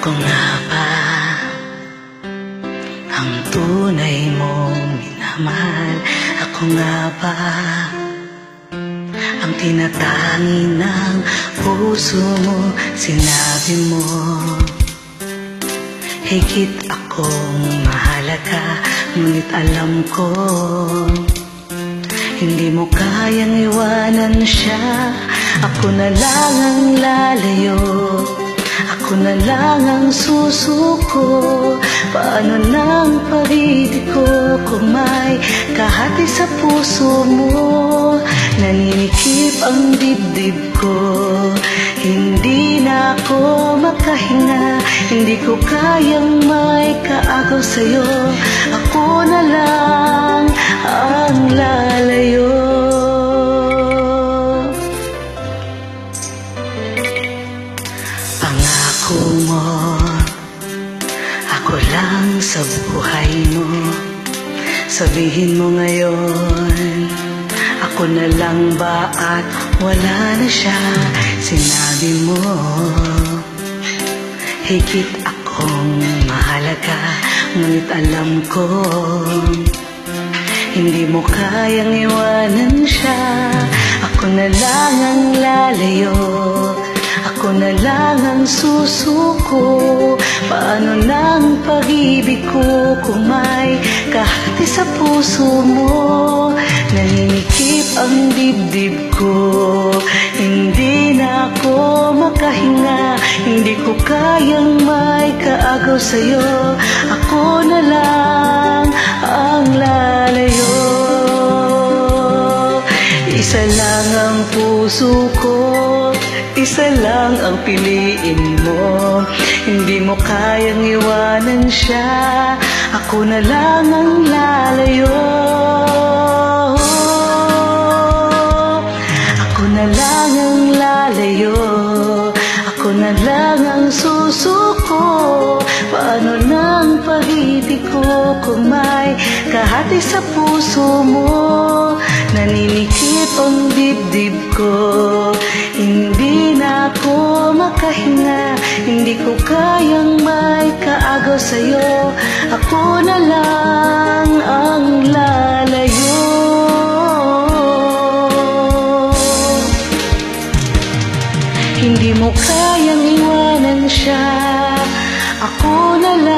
Ako nga ba ang tunay mong minamahal? Ako nga ba ang tinatangi ng puso mo? Sinabi mo Higit akong mahalaga Ngunit alam ko Hindi mo kayang iwanan siya Ako na lang ang lalayo na lang ang susuko Paano nang pag-ibig ko Kung may kahati sa puso mo? Naninikip ang dibdib ko Hindi na ako makahinga Hindi ko kayang may kaagaw sa'yo. Ako na lang sa buhay mo. Sabihin mo ngayon Ako na lang ba at wala na siya? Sinabi mo Higit akong mahalaga Ngunit alam ko Hindi mo kayang iwanan siya. Ako na lang ang lalayo ang susuko? Paano nang pag-ibig ko Kung may kahati sa puso mo? Naninikip ang dibdib ko. Hindi na ako makahinga. Hindi ko kayang may kaagaw sa'yo. Ako na lang ang lalayo. Isa lang ang puso ko Isa lang ang piliin mo. Hindi mo kayang iwanan siya. Ako na lang ang lalayo. Ako na lang ang lalayo. Ako na lang ang susuko. Paano nang pag-ibig ko Kung may kahati sa puso mo? Naninikip ang dibdib ko. Hindi ako makahinga. Hindi ko kayang may kaagaw sa'yo. Ako na lang ang lalayo. Hindi mo kayang iwanan siya. Ako na lang